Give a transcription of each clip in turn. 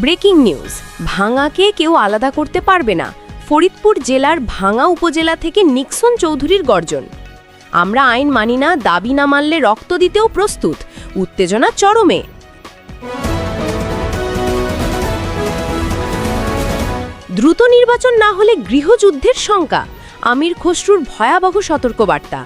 Breaking news, ভাঙাকে কেউ আলাদা করতে পারবে না। ফরিদপুর জেলার ভাঙা উপজেলা থেকে নিক্সন চৌধুরীর গর্জন। আমরা আইন মানি না, দাবি না মানলে রক্ত দিতেও প্রস্তুত। উত্তেজনা চরমে। দ্রুত নির্বাচন না হলে গৃহযুদ্ধের শঙ্কা। আমির খসরুর ভয়াবহ সতর্কবার্তা।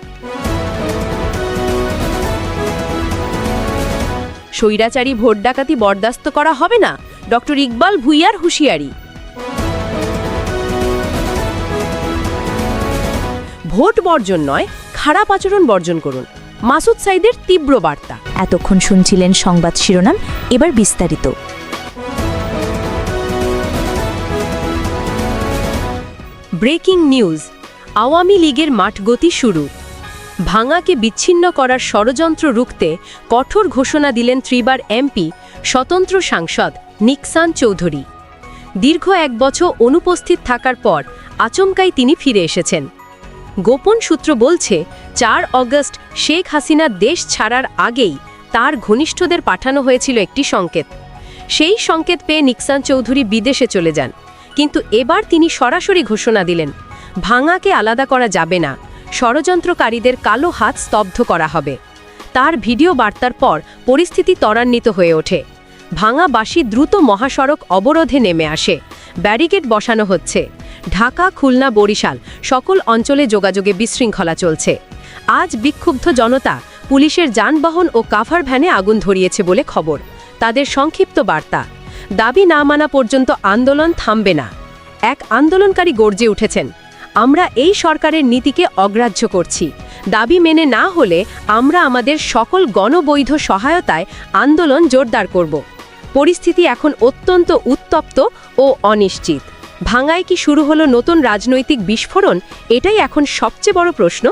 স্বৈরাচারী ভোট ডাকাতি বরদাস্ত করা হবে না। ডক্টর ইকবাল ভুইয়ার হুঁশিয়ারি। ভোট বর্জন নয় খারাপ আচরণ বর্জন করুন। মাসুদ সাইদের তীব্র বার্তা। এতক্ষণ শুনছিলেন সংবাদ শিরোনাম এবার বিস্তারিত। ব্রেকিং নিউজ আওয়ামী লীগের মাঠগতি শুরু। ভাঙাকে বিচ্ছিন্ন করার ষড়যন্ত্র রুখতে কঠোর ঘোষণা দিলেন ত্রিবার এমপি স্বতন্ত্র সাংসদ নিকসান চৌধুরী। দীর্ঘ এক বছর অনুপস্থিত থাকার পর আচমকাই তিনি ফিরে এসেছেন। গোপন সূত্র বলছে, চার অগস্ট শেখ হাসিনা দেশ ছাড়ার আগেই তার ঘনিষ্ঠদের পাঠানো হয়েছিল একটি সংকেত। সেই সংকেত পেয়ে নিকসান চৌধুরী বিদেশে চলে যান। কিন্তু এবার তিনি সরাসরি ঘোষণা দিলেন, ভাঙাকে আলাদা করা যাবে না, ষড়যন্ত্রকারীদের কালো হাত স্তব্ধ করা হবে। তার ভিডিও বার্তার পর পরিস্থিতি ত্বরান্বিত হয়ে ওঠে। ভাঙাবাসী দ্রুত মহাসড়ক অবরোধে নেমে আসে। ব্যারিকেড বসানো হচ্ছে। ঢাকা, খুলনা, বরিশাল সকল অঞ্চলে যোগাযোগে বিশৃঙ্খলা চলছে। আজ বিক্ষুব্ধ জনতা পুলিশের যানবাহন ও কাভার ভ্যানে আগুন ধরিয়েছে বলে খবর। তাদের সংক্ষিপ্ত বার্তা। দাবি না মানা পর্যন্ত আন্দোলন থামবে না। এক আন্দোলনকারী গর্জে উঠেছেন, আমরা এই সরকারের নীতিকে অগ্রাহ্য করছি। দাবি মেনে না হলে আমরা আমাদের সকল গণবৈধ সহায়তায় আন্দোলন জোরদার করব। পরিস্থিতি এখন অত্যন্ত উত্তপ্ত ও অনিশ্চিত। ভাঙায় কি শুরু হলো নতুন রাজনৈতিক বিস্ফোরণ? এটাই এখন সবচেয়ে বড় প্রশ্ন।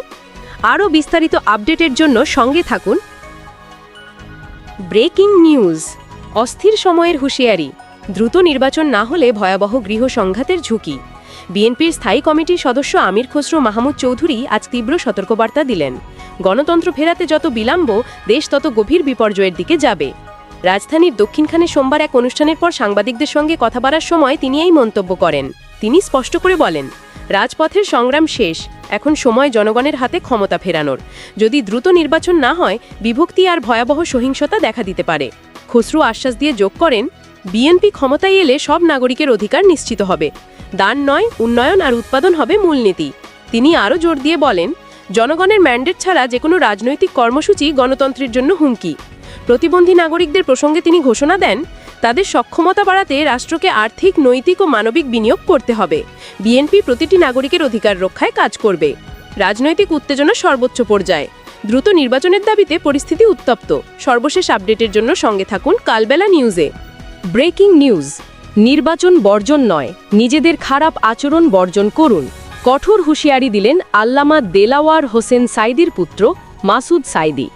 আরও বিস্তারিত আপডেটের জন্য সঙ্গে থাকুন। Breaking news. অস্থির সময়ের হুঁশিয়ারি। দ্রুত নির্বাচন না হলে ভয়াবহ গৃহ সংঘাতের ঝুঁকি। বিএনপির স্থায়ী কমিটির সদস্য আমির খসরু মাহমুদ চৌধুরী আজ তীব্র সতর্কবার্তা দিলেন। গণতন্ত্র ফেরাতে যত বিলম্ব, দেশ তত গভীর বিপর্যয়ের দিকে যাবে। রাজধানীর দক্ষিণখানে সোমবার এক অনুষ্ঠানের পর সাংবাদিকদের সঙ্গে কথা বলার সময় তিনি এই মন্তব্য করেন। তিনি স্পষ্ট করে বলেন, রাজপথের সংগ্রাম শেষ, এখন সময় জনগণের হাতে ক্ষমতা ফেরানোর। যদি দ্রুত নির্বাচন না হয়, বিভক্তি আর ভয়াবহ সহিংসতা দেখা দিতে পারে। খসরু আশ্বাস দিয়ে যোগ করেন, বিএনপি ক্ষমতায় এলে সব নাগরিকের অধিকার নিশ্চিত হবে। দান নয়, উন্নয়ন আর উৎপাদন হবে মূলনীতি। তিনি আরও জোর দিয়ে বলেন, জনগণের ম্যান্ডেট ছাড়া যে কোনো রাজনৈতিক কর্মসূচি গণতন্ত্রের জন্য হুমকি। প্রতিবন্ধী নাগরিকদের প্রসঙ্গে তিনি ঘোষণা দেন, তাদের সক্ষমতা বাড়াতে রাষ্ট্রকে আর্থিক, নৈতিক ও মানবিক বিনিয়োগ করতে হবে। বিএনপি প্রতিটি নাগরিকের অধিকার রক্ষায় কাজ করবে। রাজনৈতিক উত্তেজনা সর্বোচ্চ পর্যায়ে। দ্রুত নির্বাচনের দাবিতে পরিস্থিতি উত্তপ্ত। সর্বশেষ আপডেটের জন্য সঙ্গে থাকুন কালবেলা নিউজে। ব্রেকিং নিউজ, নির্বাচন বর্জন নয়, নিজেদের খারাপ আচরণ বর্জন করুন। কঠোর হুঁশিয়ারি দিলেন আল্লামা দেলাওয়ার হোসেন সাইদির পুত্র মাসুদ সাইদি।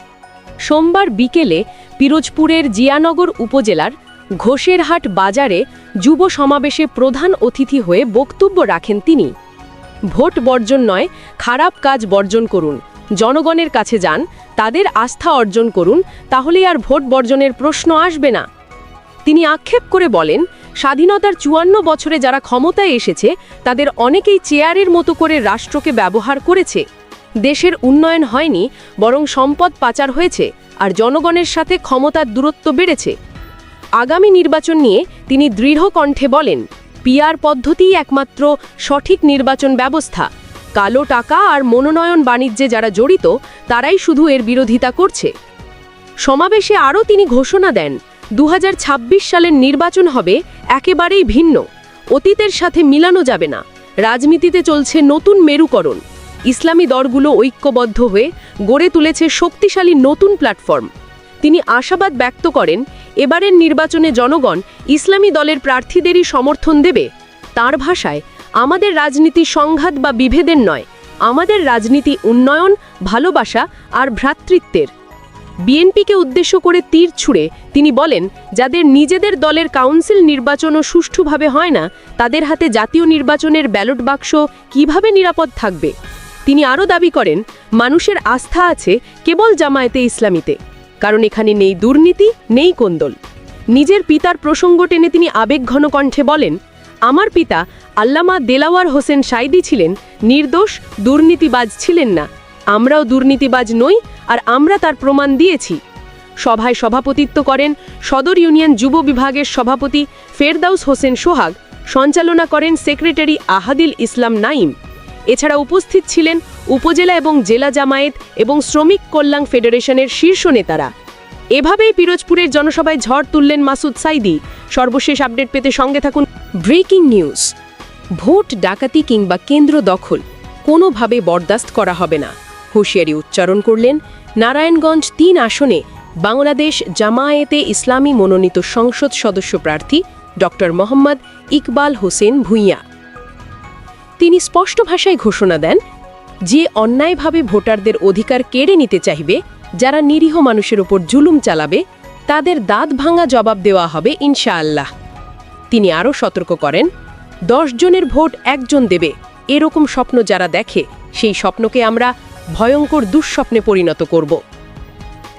সোমবার বিকেলে পিরোজপুরের জিয়ানগর উপজেলার ঘোষেরহাট বাজারে যুব সমাবেশে প্রধান অতিথি হয়ে বক্তব্য রাখেন তিনি। ভোট বর্জন নয়, খারাপ কাজ বর্জন করুন। জনগণের কাছে যান, তাদের আস্থা অর্জন করুন তাহলে আর ভোট বর্জনের প্রশ্ন আসবে না। তিনি আক্ষেপ করে বলেন, স্বাধীনতার চুয়ান্ন বছরে যারা ক্ষমতায় এসেছে, তাদের অনেকেই চেয়ারের মতো করে রাষ্ট্রকে ব্যবহার করেছে। দেশের উন্নয়ন হয়নি, বরং সম্পদ পাচার হয়েছে আর জনগণের সাথে ক্ষমতার দূরত্ব বেড়েছে। আগামী নির্বাচন নিয়ে তিনি দৃঢ় কণ্ঠে বলেন পিয়ার পদ্ধতিই একমাত্র সঠিক নির্বাচন ব্যবস্থা। কালো টাকা আর মনোনয়ন বাণিজ্যে যারা জড়িত, তারাই শুধু এর বিরোধিতা করছে। সমাবেশে আরও তিনি ঘোষণা দেন দু হাজার ছাব্বিশ সালের নির্বাচন হবে একেবারেই ভিন্ন। অতীতের সাথে মিলানো যাবে না। রাজনীতিতে চলছে নতুন মেরুকরণ। ইসলামী দলগুলো ঐক্যবদ্ধ হয়ে গড়ে তুলেছে শক্তিশালী নতুন প্ল্যাটফর্ম। তিনি আশাবাদ ব্যক্ত করেন, এবারের নির্বাচনে জনগণ ইসলামী দলের প্রার্থীদেরই সমর্থন দেবে। তার ভাষায়, আমাদের রাজনীতি সংঘাত বা বিভেদের নয়, আমাদের রাজনীতি উন্নয়ন, ভালোবাসা আর ভ্রাতৃত্বের। বিএনপিকে উদ্দেশ্য করে তীর ছুঁড়ে তিনি বলেন, যাদের নিজেদের দলের কাউন্সিল নির্বাচনও সুষ্ঠুভাবে হয় না, তাদের হাতে জাতীয় নির্বাচনের ব্যালট বাক্স কীভাবে নিরাপদ থাকবে? তিনি আরও দাবি করেন, মানুষের আস্থা আছে কেবল জামায়াতে ইসলামীতে, কারণ এখানে নেই দুর্নীতি, নেই কোন্দল। নিজের পিতার প্রসঙ্গ টেনে তিনি আবেগঘন কণ্ঠে বলেন, আমার পিতা আল্লামা দেলাওয়ার হোসেন সাইদি ছিলেন, নির্দোষ, দুর্নীতিবাজ ছিলেন না। আমরাও দুর্নীতিবাজ নই আর আমরা তার প্রমাণ দিয়েছি। সভায় সভাপতিত্ব করেন সদর ইউনিয়ন যুব বিভাগের সভাপতি ফেরদাউস হোসেন সোহাগ, সঞ্চালনা করেন সেক্রেটারি আহাদিল ইসলাম নাইম এছাড়া উপস্থিত ছিলেন উপজেলা এবং জেলা জামায়াত এবং শ্রমিক কল্যাণ ফেডারেশনের শীর্ষ নেতারা। এভাবেই পিরোজপুরের জনসভায় ঝড় তুললেন মাসুদ সাইদি। সর্বশেষ আপডেট পেতে সঙ্গে থাকুন ব্রেকিং নিউজ। ভোট, ডাকাতি কিংবা কেন্দ্র দখল কোনোভাবে বরদাস্ত করা হবে না। হুঁশিয়ারি উচ্চারণ করলেন নারায়ণগঞ্জ তিন আসনে বাংলাদেশ জামায়াতে ইসলামী মনোনীত সংসদ সদস্য প্রার্থী ড মোহাম্মদ ইকবাল হোসেন ভূঁইয়া। তিনি স্পষ্ট ভাষায় ঘোষণা দেন, যে অন্যায়ভাবে ভোটারদের অধিকার কেড়ে নিতে চাইবে, যারা নিরীহ মানুষের ওপর জুলুম চালাবে, তাদের দাঁত ভাঙা জবাব দেওয়া হবে ইনশাআল্লাহ। তিনি আরও সতর্ক করেন, দশ জনের ভোট একজন দেবে, এরকম স্বপ্ন যারা দেখে, সেই স্বপ্নকে আমরা ভয়ঙ্কর দুঃস্বপ্নে পরিণত করব।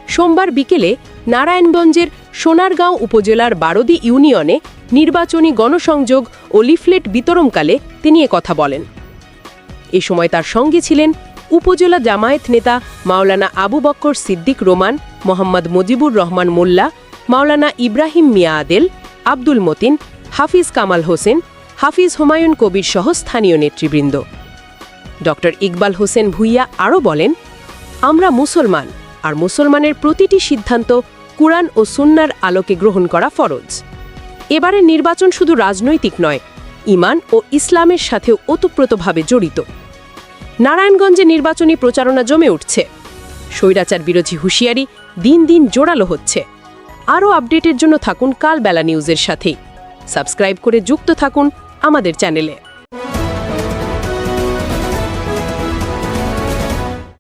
সোমবার বিকেলে নারায়ণগঞ্জের সোনারগাঁও উপজেলার বারদি ইউনিয়নে নির্বাচনী গণসংযোগ ও লিফলেট বিতরণকালে তিনি কথা বলেন। এ সময় তার সঙ্গে ছিলেন উপজেলা জামায়াত নেতা মাওলানা আবু বক্কর সিদ্দিক রোমান, মোহাম্মদ মুজিবুর রহমান মোল্লা, মাওলানা ইব্রাহিম মিয়া আদেল, আব্দুল মতিন, হাফিজ কামাল হোসেন, হাফিজ হুমায়ুন কবির সহ স্থানীয় নেতৃবৃন্দ। ড. ইকবাল হোসেন ভুইয়া আরও বলেন, আমরা মুসলমান, আর মুসলমানের প্রতিটি সিদ্ধান্ত কুরআন ও সুন্নার আলোকে গ্রহণ করা ফরজ। এবারের নির্বাচন শুধু রাজনৈতিক নয় ইমান ও ইসলামের সাথেও ওতপ্রোতভাবে জড়িত। নারায়ণগঞ্জে নির্বাচনী প্রচারণা জমে উঠছে। স্বৈরাচার বিরোধী হুঁশিয়ারি দিন দিন জোরালো হচ্ছে। আরও আপডেটের জন্য থাকুন কালবেলা নিউজের সাথেই। সাবস্ক্রাইব করে যুক্ত থাকুন আমাদের চ্যানেলে।